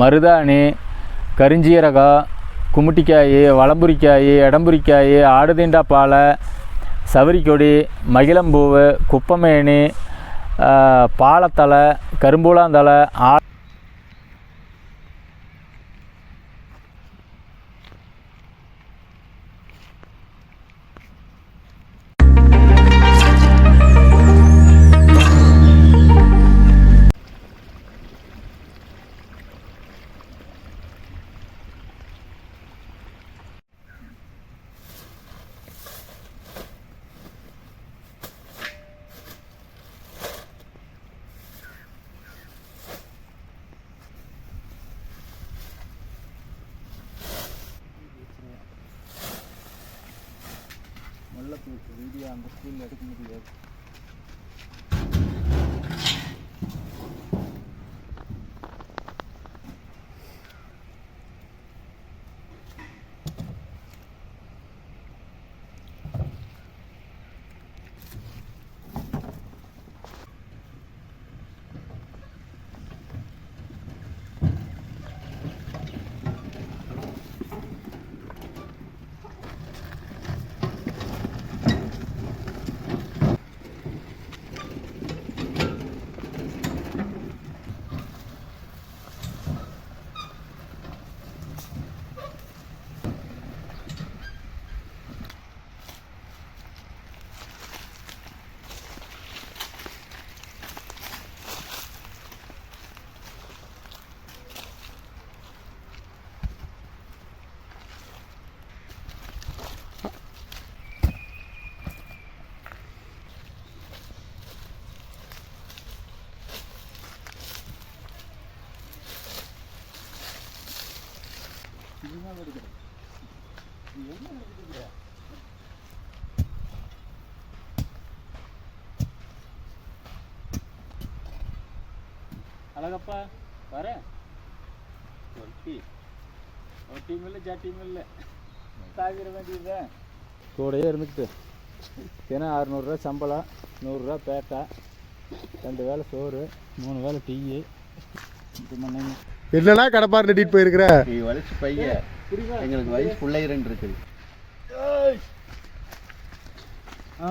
மருதாணி கரிஞ்சீரகம் கும்மிட்டிக்காய் வளம்புரிக்காய் இடம்புரிக்காய் ஆடுதீண்டா பாலை சவரிக்கொடி மகிழம்பூவு குப்பமேனி பாலத்தலை கரும்பூலாந்தலை ஆ முல்லைப்பூச்சி அந்த ஸ்கூலில் எடுக்க முடியாது. அழகப்பா வர. ஒட்டி ஒட்டியும் இல்லை ஜாட்டியும் இல்லை தாவிர வேண்டியதுதான் கூடயே இருந்துக்கிட்டு. தினம் அறநூறுரூவா சம்பளம் நூறுரூவா பேட்டா ரெண்டு வேளை சோறு மூணு வேளை டீ. என்னடா கடப்பார் நட்டிட்டு போயிருக்கிற? நீ வலிச்சு பைய. எங்களுக்கு வயசு பிள்ளைகிறன் இருக்குது. ஆ.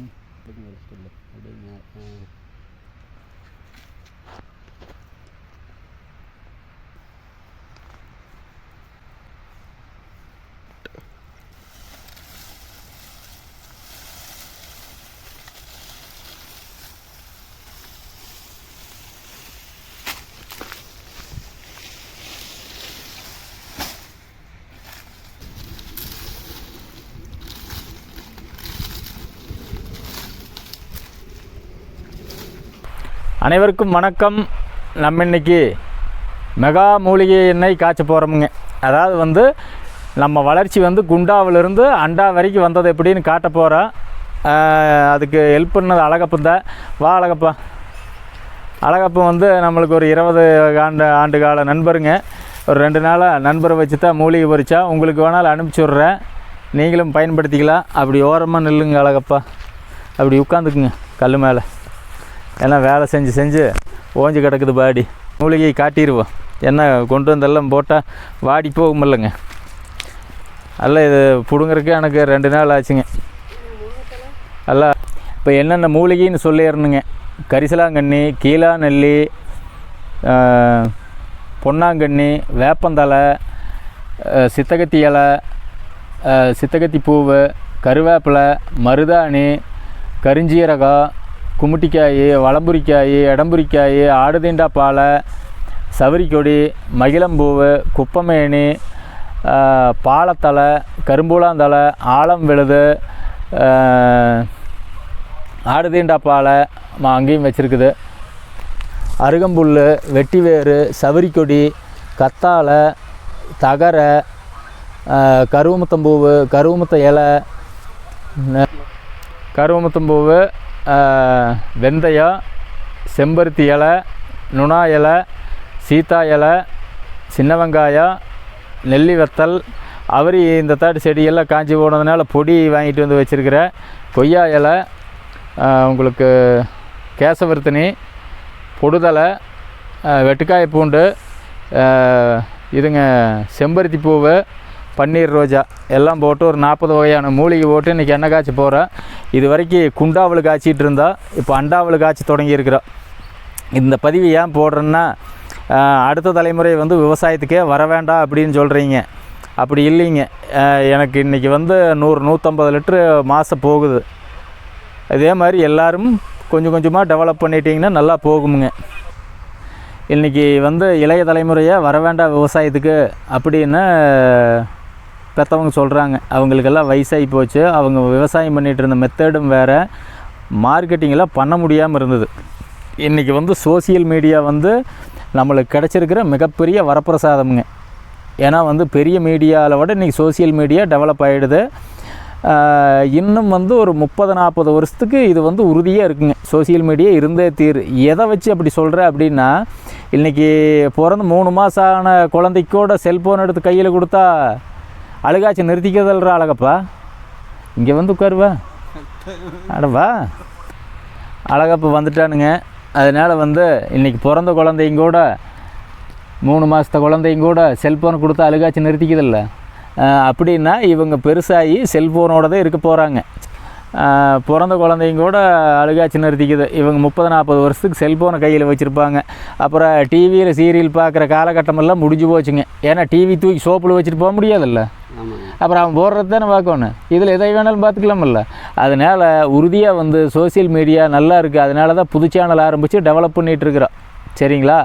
ഇഷ്ടമല്ലേ അവിടെ ഞാൻ அனைவருக்கும் வணக்கம். நம்ம இன்னைக்கு மெகா மூலிகை எண்ணெய் காய்ச்ச போகிறோமுங்க அதாவது வந்து நம்ம வளர்ச்சி வந்து குண்டாவிலிருந்து அண்டா வரைக்கும் வந்தது எப்படின்னு காட்ட போகிறோம் அதுக்கு ஹெல்ப் பண்ணது அழகப்பன் தான் வா அழகப்பா. அழகப்பன் வந்து நம்மளுக்கு ஒரு இருபது ஆண்டு ஆண்டு கால நண்பருங்க. ஒரு ரெண்டு நாளாக நண்பரை வச்சு தான் மூலிகை பறிச்சா உங்களுக்கு வேணாலும் அனுப்பிச்சி விட்றேன். நீங்களும் பயன்படுத்திக்கலாம். அப்படி ஓரமாக நில்லுங்க அழகப்பா. அப்படி உட்காந்துக்குங்க கல் மேலே. எல்லாம் வேலை செஞ்சு செஞ்சு ஓஞ்சி கிடக்குது பாடி. மூலிகையை காட்டிடுவோம் என்ன கொண்டு வந்தெல்லாம் போட்டால் வாடி போகும் இல்லைங்க. அல்ல இது பிடுங்குறக்கு எனக்கு ரெண்டு நாள் ஆச்சுங்க. அல்ல இப்போ என்னென்ன மூலிகைன்னு சொல்லிடணுங்க கரிசலாங்கண்ணி கீழா நெல்லி பொன்னாங்கண்ணி வேப்பந்தலை சித்தகத்தி இலை சித்தகத்தி பூவு கருவேப்பிலை மருதாணி கரிஞ்சீரகம் குமுட்டிக்காய் வளம்புரிக்காய் இடம்புரிக்காய் ஆடுதீண்டா பாலை சவரிக்கொடி மகிழம்பூவு குப்பமேனி பாலத்தலை கரும்பூலாந்தலை ஆலம் விழுது ஆடுதீண்டா பாலை ம- அங்கேயும் வச்சுருக்குது. அருகம்புல் வெட்டிவேறு சவரிக்கொடி கத்தாழை தகரை கருவமுத்தம்பூவு கருவமுத்த இலை கருவமுத்தம்பூவு வெந்தயம் செம்பருத்தி இலை நுணா இலை சீத்தா இலை சின்ன வெங்காயம் நெல்லி வத்தல். அவரி இந்த தாட்டு செடியெல்லாம் காஞ்சி போனதுனால பொடி வாங்கிட்டு வந்து வச்சுருக்கிறேன் கொய்யா இலை உங்களுக்கு கேசவர்த்தினி பொடுதலை வெட்டுக்காய பூண்டு இதுங்க செம்பருத்தி பூவு பன்னீர் ரோஜா எல்லாம் போட்டு ஒரு நாற்பது வகையான மூலிகை போட்டு இன்றைக்கி எண்ணெய் காய்ச்சி போகிறேன் இது வரைக்கும் குண்டாவில் காய்ச்சிட்டு இருந்தா இப்போ அண்டாவில் காய்ச்சி தொடங்கியிருக்கிறோம் இந்த பதிவு ஏன் போடுறேன்னா அடுத்த தலைமுறை வந்து விவசாயத்துக்கே வர வேண்டாம் அப்படின்னு சொல்கிறீங்க அப்படி இல்லைங்க. எனக்கு இன்றைக்கி வந்து நூறு நூற்றம்பது லிட்ரு மாதம் போகுது. அதே மாதிரி எல்லோரும் கொஞ்சம் கொஞ்சமாக டெவலப் பண்ணிட்டீங்கன்னா நல்லா போகுமுங்க. இன்றைக்கி வந்து இளைய தலைமுறையாக வர வேண்டாம் விவசாயத்துக்கு அப்படின்னு பெற்றவங்க சொல்கிறாங்க அவங்களுக்கெல்லாம் வயசாகி போச்சு. அவங்க விவசாயம் பண்ணிகிட்டு இருந்த மெத்தடும் வேறு. மார்க்கெட்டிங்கெல்லாம் பண்ண முடியாமல் இருந்தது. இன்றைக்கி வந்து சோசியல் மீடியா வந்து நம்மளுக்கு கிடச்சிருக்கிற மிகப்பெரிய வரப்பிரசாதமுங்க. ஏன்னா வந்து பெரிய மீடியாவில் விட இன்றைக்கி சோசியல் மீடியா டெவலப் ஆகிடுது இன்னும் வந்து ஒரு முப்பது நாற்பது வருஷத்துக்கு இது வந்து உறுதியாக இருக்குங்க. சோசியல் மீடியா இருந்தே தீர். எதை வச்சு அப்படி சொல்கிற அப்படின்னா இன்றைக்கி பிறந்து மூணு மாதம் ஆன குழந்தைக்கூட செல்ஃபோன் எடுத்து கையில் கொடுத்தா அழுகாச்சி நிறுத்திக்கிறதல்ற அழகப்பா. இங்கே வந்து உட்காருவா? அடவா அழகப்பா வந்துட்டானுங்க. அதனால் வந்து இன்றைக்கி பிறந்த குழந்தையும் கூட மூணு மாதத்த குழந்தையும் கூட செல்ஃபோன் கொடுத்து அழுகாச்சு நிறுத்திக்குதில்ல அப்படின்னா இவங்க பெருசாகி செல்ஃபோனோட தான் இருக்க போகிறாங்க பிறந்த குழந்தைங்க கூட அழுகாச்சி நிறுத்திக்குது. இவங்க முப்பது நாற்பது வருஷத்துக்கு செல்ஃபோனை கையில் வச்சுருப்பாங்க. அப்புறம் டிவியில் சீரியல் பார்க்குற காலகட்டமெல்லாம் முடிஞ்சு போச்சுங்க. ஏன்னா டிவி தூக்கி சோப்பில் வச்சுட்டு போக முடியாதுல்ல? அப்புறம் அவன் போடுறது தானே பார்க்கணும். இதில் எதை வேணாலும் பார்த்துக்கலாமில்ல. அதனால் உறுதியாக வந்து சோஷியல் மீடியா நல்லா இருக்குது அதனால தான் புது சேனல் ஆரம்பித்து டெவலப் பண்ணிகிட்டு இருக்கிறோம் சரிங்களா?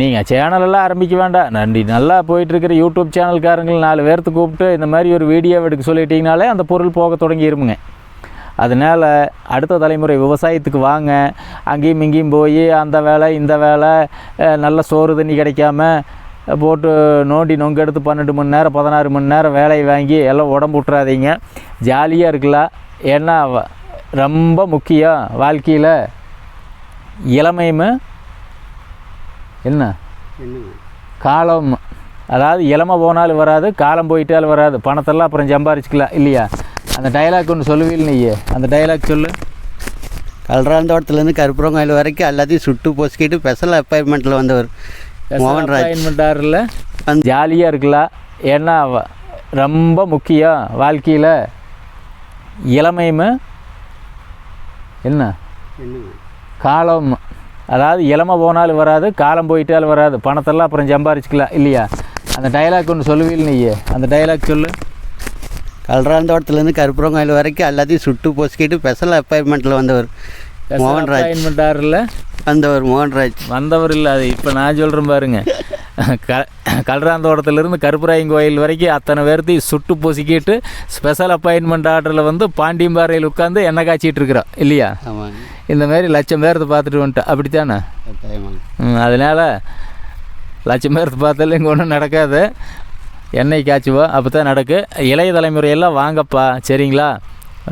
நீங்கள் சேனலெல்லாம் ஆரம்பிக்க வேண்டாம். நன்றி. நல்லா போயிட்டுருக்கிற யூடியூப் சேனல்காரங்கள் நாலு பேர்த்து கூப்பிட்டு இந்த மாதிரி ஒரு வீடியோ எடுக்க சொல்லிட்டீங்கனாலே அந்த பொருள் போக தொடங்கிருமுங்க. அதனால் அடுத்த தலைமுறை விவசாயத்துக்கு வாங்க. அங்கேயும் இங்கேயும் போய் அந்த வேலை இந்த வேலை நல்ல சோறு தண்ணி கிடைக்காம போட்டு நோண்டி நொங்க எடுத்து பன்னெண்டு மணி நேரம் பதினாறு மணி நேரம் வேலையை வாங்கி எல்லாம் உடம்பு விட்றாதீங்க ஜாலியாக இருக்கலாம். ஏன்னா ரொம்ப முக்கியம் வாழ்க்கையில். இளமையும் என்ன? காலம் அதாவது இளமை போனாலும் வராது காலம் போயிட்டாலும் வராது. பணத்தெல்லாம் அப்புறம் சம்பாரிச்சுக்கலாம் இல்லையா? அந்த டைலாக் ஒன்று சொல்லுவீல் நீயே. அந்த டைலாக் சொல்லு. கல்றாந்தோட்டத்துலேருந்து கருப்புறங்கோயில் வரைக்கும் எல்லாத்தையும் சுட்டு பொசுக்கிட்டு ஸ்பெஷல் அப்பாயின்மெண்ட்டில் வந்தவர் மோகன்ராஜ் அப்பாயின்மெண்ட்டாரில் அந்த- ஜாலியாக இருக்கலாம் ஏன்னா ரொம்ப முக்கியம் வாழ்க்கையில். இளமையும். என்ன? காலம் அதாவது இளமை போனாலும் வராது காலம் போயிட்டாலும் வராது. பணத்தெல்லாம் அப்புறம் சம்பாரிச்சுக்கலாம் இல்லையா? அந்த டைலாக் ஒன்று சொல்லுவீல் நீயே. அந்த டைலாக் சொல்லு. கல்றாந்தோட்டத்துலேருந்து கருப்புறங்கோயில் வரைக்கும் எல்லாத்தையும் சுட்டு பொசுக்கிட்டு ஸ்பெஷல் அப்பாயின்மெண்ட்டில் வந்தவர் மோகன்ராஜ். அப்பாயின்மெண்ட்டாரில் வந்தவர் மோகன்ராஜ். வந்தவர் இல்லை அது இப்போ நான் சொல்கிறேன் பாருங்க. க கல்றாந்தோட்டத்திலிருந்து கருப்பராயன் கோயில் வரைக்கும் அத்தனை பேர்த்தையும் சுட்டு பொசுக்கிட்டு ஸ்பெஷல் அப்பாயின்மெண்ட் ஆர்டரில் வந்து பாண்டியம்பாறையில் உட்காந்து எண்ணெய் காய்ச்சிட்டு இருக்கிறோம் இல்லையா? இந்த மாதிரி லட்சம் பேர்த்த பார்த்துட்டு வந்துட்டேன் அப்படித்தானே? அதனால் லட்சம் பேர்த்து பார்த்தாலும் இங்கே ஒன்றும் நடக்காது. எண்ணெய் காய்ச்சுவோம் அப்போ தான் நடக்கு. இளைய தலைமுறையெல்லாம் வாங்கப்பா. சரிங்களா?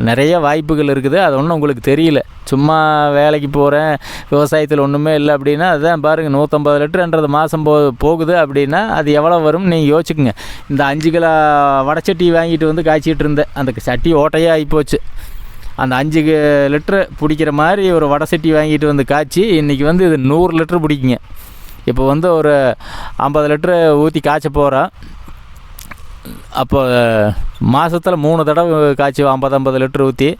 நிறைய வாய்ப்புகள் இருக்குது. அது ஒன்றும் உங்களுக்கு தெரியல. சும்மா வேலைக்கு போகிறேன் விவசாயத்தில் ஒன்றுமே இல்லை அப்படின்னா அதுதான் பாருங்கள் நூற்றம்பது லிட்டருன்றது மாதம் போ போகுது அப்படின்னா அது எவ்வளோ வரும் நீங்கள் யோசிச்சுக்கோங்க. இந்த அஞ்சு கிலோ வடச்சட்டி வாங்கிட்டு வந்து காய்ச்சிட்டு இருந்தேன். அந்த சட்டி ஓட்டையே ஆகிப்போச்சு அந்த அஞ்சு லிட்ரு பிடிக்கிற மாதிரி ஒரு வடை சட்டி வாங்கிட்டு வந்து காய்ச்சி இன்றைக்கி வந்து இது நூறு லிட்ரு பிடிக்குங்க. இப்போ வந்து ஒரு ஐம்பது லிட்ரு ஊற்றி காய்ச்ச போகிறோம் அப்போ மாதத்தில் மூணு தடவை காய்ச்சி ஐம்பது ஐம்பது லிட்டர் ஊற்றி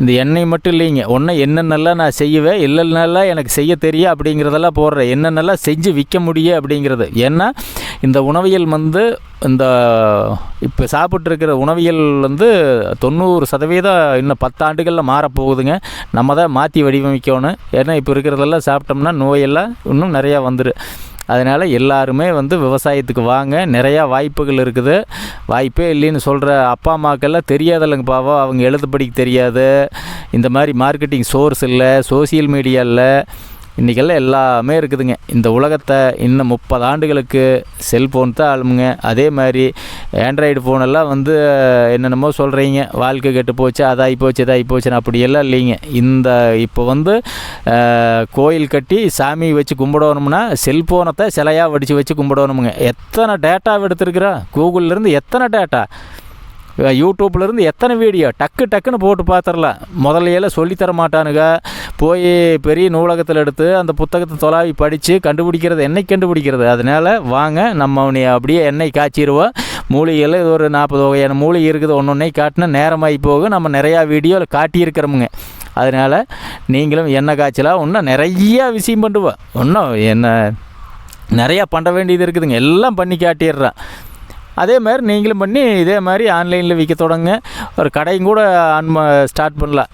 இந்த எண்ணெய் மட்டும் இல்லைங்க. ஒன்று என்னென்னலாம் நான் செய்வேன் இல்லைன்னெல்லாம் எனக்கு செய்ய தெரியும் அப்படிங்கிறதெல்லாம் போடுறேன். என்னென்னலாம் செஞ்சு விற்க முடியும் அப்படிங்கிறது. ஏன்னா இந்த உணவியல் வந்து இந்த இப்போ சாப்பிட்ருக்கிற உணவியல் வந்து தொண்ணூறு சதவீதம் இன்னும் பத்தாண்டுகளில் மாறப்போகுதுங்க. நம்ம தான் மாற்றி வடிவமைக்கணும். ஏன்னா இப்போ இருக்கிறதெல்லாம் சாப்பிட்டோம்னா நோயெல்லாம் இன்னும் நிறையா வந்துடும் அதனால் எல்லாருமே வந்து விவசாயத்துக்கு வாங்க. நிறையா வாய்ப்புகள் இருக்குது. வாய்ப்பே இல்லைன்னு சொல்கிற அப்பா அம்மாக்கெல்லாம் தெரியாதில்லைங்க பாவம். அவங்க எழுதுபடிக்கு தெரியாது. இந்த மாதிரி மார்க்கெட்டிங் சோர்ஸ் இல்லை சோசியல் மீடியா இல்லை. இன்றைக்கெல்லாம் எல்லாமே இருக்குதுங்க. இந்த உலகத்தை இன்னும் முப்பது ஆண்டுகளுக்கு செல்ஃபோன் தான் ஆளுமுங்க. அதே மாதிரி ஆண்ட்ராய்டு ஃபோனெல்லாம் வந்து என்னென்னமோ சொல்கிறீங்க வாழ்க்கை கெட்டு போச்சு அதாகி போச்சு இதாகி போச்சுன்னு அப்படியெல்லாம் இல்லைங்க. இந்த இப்போ வந்து கோயில் கட்டி சாமி வச்சு கும்பிடணும்னா செல்ஃபோனத்தை சிலையாக வடித்து வச்சு கும்பிடணுமுங்க. எத்தனை டேட்டா எடுத்துருக்குறா? கூகுள்லேருந்து எத்தனை டேட்டா யூடியூப்லேருந்து எத்தனை வீடியோ? டக்கு டக்குன்னு போட்டு பார்த்துடலாம் முதல்லையெல்லாம் சொல்லித்தர மாட்டானுங்க போய் பெரிய நூலகத்தில் எடுத்து அந்த புத்தகத்தை தொலாவி படித்து கண்டுபிடிக்கிறது என்னை கண்டுபிடிக்கிறது? அதனால் வாங்க நம்ம அவனை அப்படியே எண்ணெய் காய்ச்சிடுவோம் மூலிகையில் இது ஒரு நாற்பது வகையான மூலிகை இருக்குது. ஒன்று ஒன்றே காட்டினா நேரமாகி போகும். நம்ம நிறையா வீடியோவில் காட்டியிருக்கிறோமுங்க. அதனால் நீங்களும் எண்ணெய் காய்ச்சலாக இன்னும் நிறையா விஷயம் பண்ணுவோம் இன்னும் என்ன நிறையா பண்ண வேண்டியது இருக்குதுங்க. எல்லாம் பண்ணி காட்டிடுறான். அதே மாதிரி நீங்களும் பண்ணி இதே மாதிரி ஆன்லைனில் விற்க தொடங்க. ஒரு கடையும் கூட ஆன்ம ஸ்டார்ட் பண்ணலாம்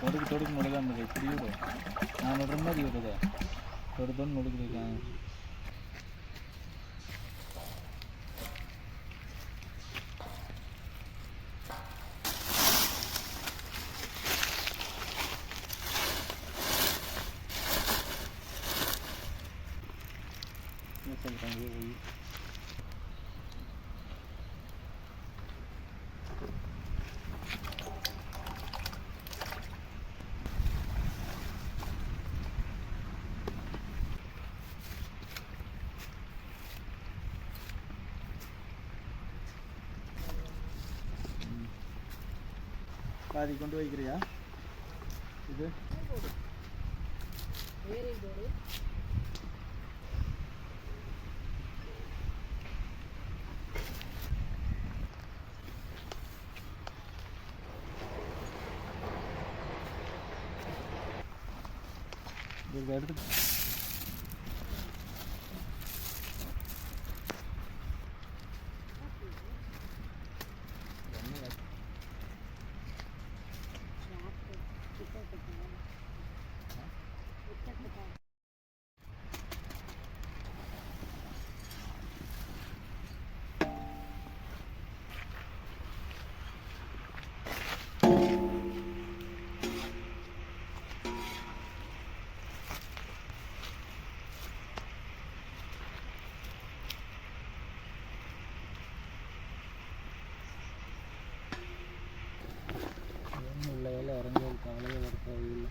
தொடுக்கு தொடுக்கு முழுகாம இப்படி விடு. நான் விடுற மாதிரி விடுதா ஒரு தோன் முழுகிருக்கேன் பாதி கொண்டு வைக்கிறியா? இது? எடுத்து உள்ள வேலை இறங்கி கவலையே வருத்தம் இல்லை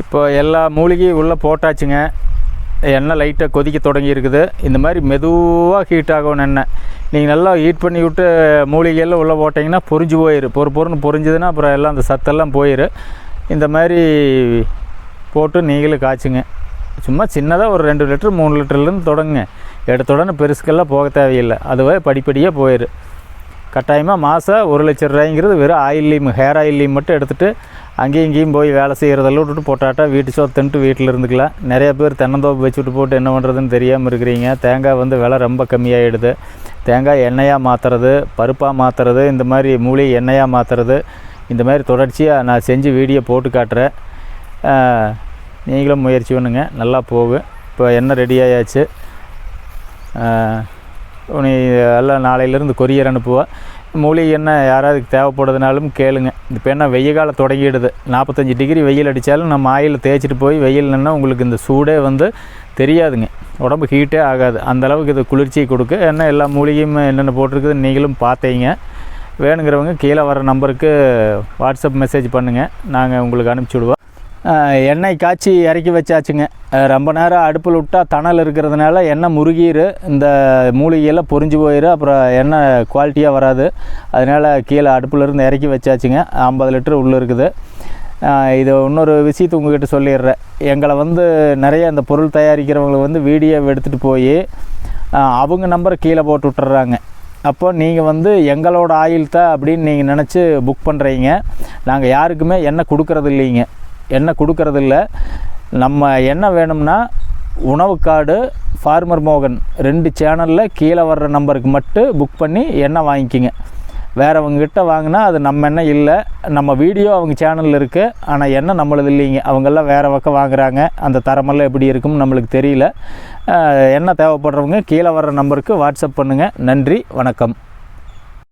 இப்போ எல்லா மூலிகையும் உள்ளே போட்டாச்சுங்க. எண்ணெய் லைட்டாக கொதிக்க தொடங்கி இருக்குது இந்த மாதிரி மெதுவாக ஹீட் ஆகணும் எண்ணெய். நீங்கள் நல்லா ஹீட் பண்ணி விட்டு மூலிகையெல்லாம் உள்ளே போட்டிங்கன்னா பொரிஞ்சு போயிடும் பொறு பொருன்னு பொரிஞ்சுதுன்னா அப்புறம் எல்லாம் அந்த சத்தெல்லாம் போயிடும் இந்த மாதிரி போட்டு நீங்களும் காய்ச்சுங்க. சும்மா சின்னதாக ஒரு ரெண்டு லிட்டர் மூணு லிட்டர்லேருந்து தொடங்குங்க. எடுத்த உடனே பெருசுக்கெல்லாம் போக தேவையில்லை. அதுவே படிப்படியாக போயிடும் கட்டாயமாக மாதம் ஒரு லட்சம் ரூபாய்ங்கிறது வெறும் ஆயில்லையும் ஹேர் ஆயில்லையும் மட்டும் எடுத்துகிட்டு அங்கேயும் இங்கேயும் போய் வேலை செய்கிறதெல்லாம் விட்டுட்டு போட்டாட்டா வீட்டு சோறு தின்ட்டு வீட்டில் இருந்துக்கலாம். நிறைய பேர் தென்னந்தோப்பு வச்சுட்டு போட்டு என்ன பண்ணுறதுன்னு தெரியாமல் இருக்கிறீங்க. தேங்காய் வந்து விலை ரொம்ப கம்மியாகிடுது தேங்காய் எண்ணெயாக மாற்றுறது பருப்பாக மாற்றுறது இந்த மாதிரி மூலிகை எண்ணெயாக மாற்றுறது இந்த மாதிரி தொடர்ச்சியாக நான் செஞ்சு வீடியோ போட்டு காட்டுறேன். நீங்களும் முயற்சி பண்ணுங்கள் நல்லா போகும் இப்போ எண்ணெய் ரெடி ஆயாச்சு. உனி எல்லாம் நாளையிலேருந்து கொரியர் அனுப்புவேன் மூலிகை என்ன யாராவது தேவைப்படுதுனாலும் கேளுங்க. இப்போ என்ன வெய்ய காலம் தொடங்கிடுது. நாற்பத்தஞ்சு டிகிரி வெயில் அடித்தாலும் நம்ம ஆயில் தேய்ச்சிட்டு போய் வெயில் நின்னா உங்களுக்கு இந்த சூடே வந்து தெரியாதுங்க. உடம்பு ஹீட்டே ஆகாது. அந்த அளவுக்கு இது குளிர்ச்சியை கொடுக்கு. என்ன எல்லா மூலிகையும் என்னென்ன போட்டிருக்குதுன்னு நீங்களும் பார்த்தீங்க. வேணுங்கிறவங்க கீழே வர நம்பருக்கு வாட்ஸ்அப் மெசேஜ் பண்ணுங்கள் நாங்கள் உங்களுக்கு அனுப்பிச்சி விடுவோம். எண்ணெய் காய்ச்சி இறக்கி வச்சாச்சுங்க. ரொம்ப நேரம் அடுப்பில் விட்டால் தணல் இருக்கிறதுனால எண்ணெய் முருகிடு இந்த மூலிகையெல்லாம் பொரிஞ்சு போயிடும் அப்புறம் எண்ணெய் குவாலிட்டியாக வராது. அதனால் கீழே அடுப்புல இருந்து இறக்கி வச்சாச்சுங்க. ஐம்பது லிட்டர் உள்ளே இருக்குது. இது இன்னொரு விஷயத்தை உங்ககிட்ட சொல்லிடுறேன். எங்களை வந்து நிறைய அந்த பொருள் தயாரிக்கிறவங்களை வந்து வீடியோ எடுத்துகிட்டு போய் அவங்க நம்பரை கீழே போட்டு விட்டுறாங்க. அப்போ நீங்கள் வந்து எங்களோட ஆயில் தான் அப்படின்னு நீங்கள் நினச்சி புக் பண்ணுறீங்க நாங்கள் யாருக்குமே எண்ணெய் கொடுக்கறது இல்லைங்க. எண்ணெய் கொடுக்கறதில்ல. நம்ம என்ன வேணும்னா உணவு கார்டு ஃபார்மர் மோகன் ரெண்டு சேனலில் கீழே வர்ற நம்பருக்கு மட்டும் புக் பண்ணி எண்ணெய் வாங்கிக்கிங்க. வேறவங்கக்கிட்ட வாங்கினா அது நம்ம எண்ணெய் இல்லை. நம்ம வீடியோ அவங்க சேனலில் இருக்குது ஆனால் எண்ணெய் நம்மளது இல்லைங்க. அவங்கெல்லாம் வேறு பக்கம் வாங்குறாங்க. அந்த தரமெல்லாம் எப்படி இருக்கும்னு நம்மளுக்கு தெரியல. என்ன எண்ணெய் தேவைப்படுறவங்க கீழே வர்ற நம்பருக்கு வாட்ஸ்அப் பண்ணுங்கள் நன்றி வணக்கம்.